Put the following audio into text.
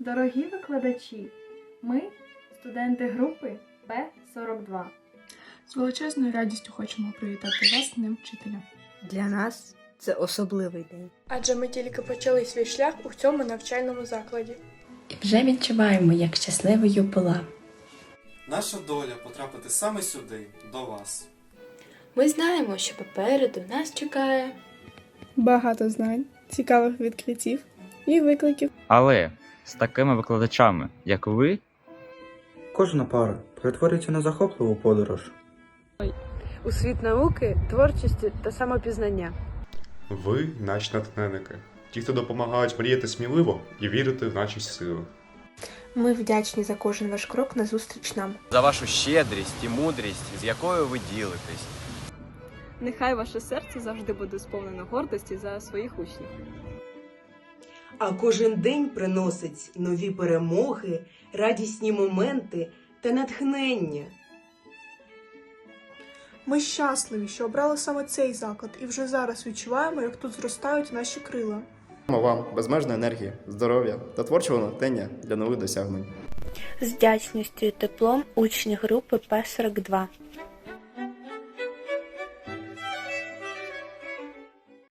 Дорогі викладачі, ми студенти групи П-42. З величезною радістю хочемо привітати вас з Днем вчителя. Для нас це особливий день. Адже ми тільки почали свій шлях у цьому навчальному закладі. І вже відчуваємо, як щасливою була. Наша доля потрапити саме сюди, до вас. Ми знаємо, що попереду нас чекає. Багато знань, цікавих відкриттів і викликів. Але з такими викладачами, як ви, Кожна пара перетворюється на захопливу подорож. У світ науки, творчості та самопізнання. Ви наші натхненники, ті, хто допомагають мріяти сміливо і вірити в наші сили. Ми вдячні за кожен ваш крок назустріч нам. за вашу щедрість і мудрість, з якою ви ділитесь. Нехай ваше серце завжди буде сповнено гордості за своїх учнів. А кожен день приносить нові перемоги, радісні моменти та натхнення. Ми щасливі, що обрали саме цей заклад, і вже зараз відчуваємо, як тут зростають наші крила. Вам безмежної енергії, здоров'я та творчого натхнення для нових досягнень. З вдячністю і теплом учні групи П-42.